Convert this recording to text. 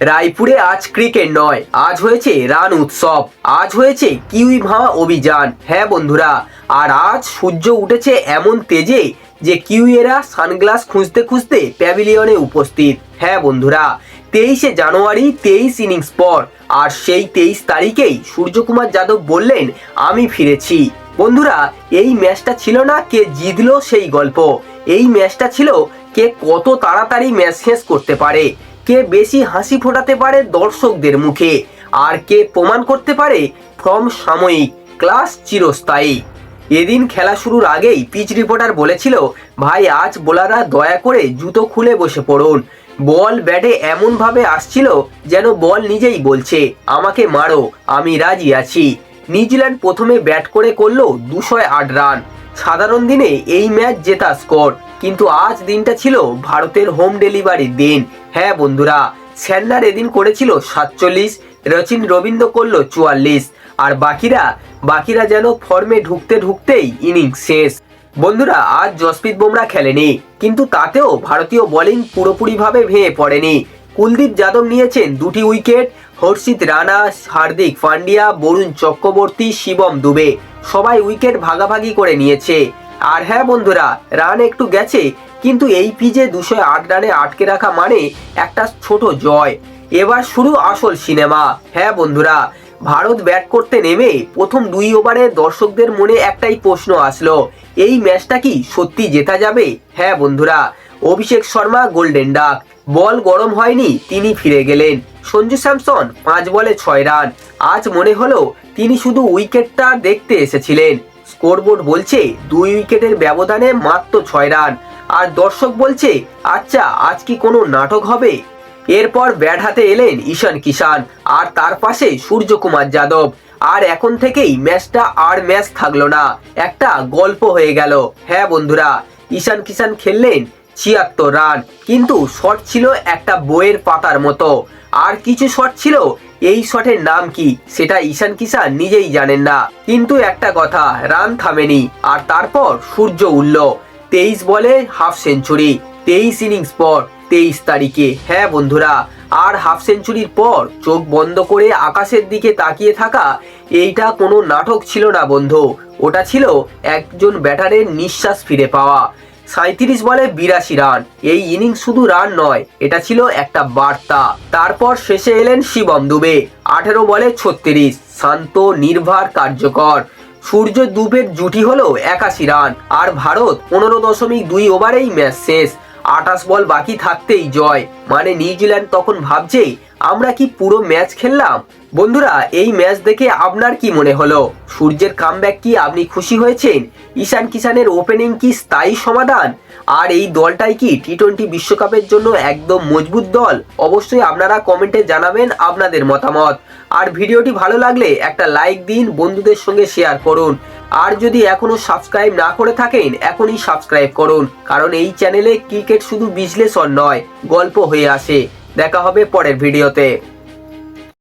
রায়পুরে আজ ক্রিকেট নয়। আজ হয়েছে রান উৎসব। আজ হয়েছে কিউই ভামা অভিযান। হ্যাঁ বন্ধুরা, আর আজ সূর্য উঠেছে এমন তেজে যে কিউইয়েরা সানগ্লাস খুঁজতে খুঁজতে প্যাভিলিয়নে উপস্থিত। হ্যাঁ বন্ধুরা, তেইশে জানুয়ারি তেইশ ইনিংস পর, আর সেই তেইশ তারিখেই সূর্যকুমার যাদব বললেন, আমি ফিরেছি। বন্ধুরা, এই ম্যাচটা ছিল না কে জিতলো সেই গল্প। এই ম্যাচটা ছিল কে কত তাড়াতাড়ি ম্যাচ শেষ করতে পারে। কে বেশি হাসি ফোটাতে পারে দর্শকদের মুখে? আর কে প্রমাণ করতে পারে ফ্রম সাময়িক, ক্লাস চিরস্থায়ী? এদিন খেলা শুরুর আগেই পিচ রিপোর্টার বলেছিল, ভাই, আজ বোলাররা দয়া করে জুতো খুলে বসে পড়ুন। বল ব্যাটে এমনভাবে আসছিল যেন বল নিজেই বলছে, আমাকে মারো, আমি রাজি আছি। নিউজিল্যান্ড প্রথমে ব্যাট করে করল দুশো আট রান। সাধারণ দিনে এই ম্যাচ জেতা স্কোর কিন্তু আজ দিনটা ছিল ভারতের হোম ডেলিভারির দিন। হ্যাঁ বন্ধুরা স্যান্ডার এদিন করেছিল সাতচল্লিশ, রচিন রবীন্দ্র করল চুয়াল্লিশ, আর বাকিরা বাকিরা যেন ফর্মে ঢুকতে ঢুকতেই ইনিংস শেষ। বন্ধুরা, আজ জসপ্রীত বুমরা খেলেনি, কিন্তু তাতেও ভারতীয় বোলিং পুরোপুরিভাবে ভেঙে পড়েনি। কুলদীপ যাদব নিয়েছেন দুটি উইকেট হর্ষিত রানা, হার্দিক পান্ডিয়া, বরুণ চক্রবর্তী, শিবম দুবে। সবাই উইকেট ভাগাভাগি করে নিয়েছে। আর হ্যাঁ বন্ধুরা, রান একটু গেছে, কিন্তু এই পিজে দুশো আট রানে আটকে রাখা মানে একটা ছোট জয়। এবার শুরু আসল সিনেমা। হ্যাঁ বন্ধুরা, ভারত ব্যাট করতে নেমে প্রথম দুই ওভারে দর্শকদের মনে একটাই প্রশ্ন আসলো, এই ম্যাচটা কি সত্যি জেতা যাবে? হ্যাঁ বন্ধুরা, অভিষেক শর্মা, গোল্ডেন ডাক। বল গরম হয়নি, তিনি ফিরে গেলেন। সঞ্জু স্যামসন, পাঁচ বলে ছয় রান। আজ মনে হলো তিনি শুধু উইকেটটা দেখতে এসেছিলেন। স্কোরবোর্ড বলছে দুই উইকেটের ব্যবধানে মাত্র ছয় রান। আর দর্শক বলছে আচ্ছা আজ কি কোনো নাটক হবে? এরপর ব্যাট হাতে এলেন ঈশান কিষান আর তার পাশে সূর্যকুমার যাদব। আর এখন থেকেই ম্যাচটা আর ম্যাচ থাকল না, একটা গল্প হয়ে গেল। হ্যাঁ বন্ধুরা, ঈশান কিষান খেললেন ছিয়াত্তর রান। কিন্তু শট ছিল একটা বইয়ের পাতার মতো। আর কিছু শট ছিল, এই শটের নাম কি? সেটা ঈশান কিষান নিজেই জানেন না। কিন্তু একটা কথা, রান থামেনি। আর তারপর সূর্য উঠল। তেইশ বলে হাফ সেঞ্চুরি তেইশ ইনিংস পর, তেইশ তারিখে। হ্যাঁ বন্ধুরা, আর হাফ সেঞ্চুরির পর চোখ বন্ধ করে আকাশের দিকে তাকিয়ে থাকা, এইটা কোনো নাটক ছিল না বন্ধু। ওটা ছিল একজন ব্যাটারের নিঃশ্বাস ফিরে পাওয়া। সাঁত্রিশ বলে বিরাশি রান। এই ইনিংস শুধু রান নয়, এটা ছিল একটা বার্তা। তারপর শেষে এলেন শিবম দুবে, আঠেরো বলে ছত্রিশ। শান্ত, নির্ভার, কার্যকর। সূর্য দুবের জুটি হলো একাশি রান, আর ভারত পনেরো দশমিক দুই ওভারেই ম্যাচ শেষ। আটাশ বল বাকি থাকতেই জয়। মানে নিউজিল্যান্ড তখন ভাবছে আমরা কি পুরো ম্যাচ খেললাম? বন্ধুরা, এই ম্যাচ দেখে আপনার কি মনে হলো? সূর্যের কামব্যাক কি আপনি খুশি হয়েছেন? ঈশান কিষানের ওপেনিং কি স্থায়ী সমাধান? আর এই দলটাই কি টি টোয়েন্টি বিশ্বকাপের জন্য একদম মজবুত দল? অবশ্যই আপনারা কমেন্টে জানাবেন আপনাদের মতামত। আর ভিডিওটি ভালো লাগলে একটা লাইক দিন, বন্ধুদের সঙ্গে শেয়ার করুন। আর যদি এখনও সাবস্ক্রাইব না করে থাকেন, এখনই সাবস্ক্রাইব করুন। কারণ এই চ্যানেলে ক্রিকেট শুধু বিশ্লেষণ নয়, গল্প হয়ে আসে। দেখা হবে পরের ভিডিওতে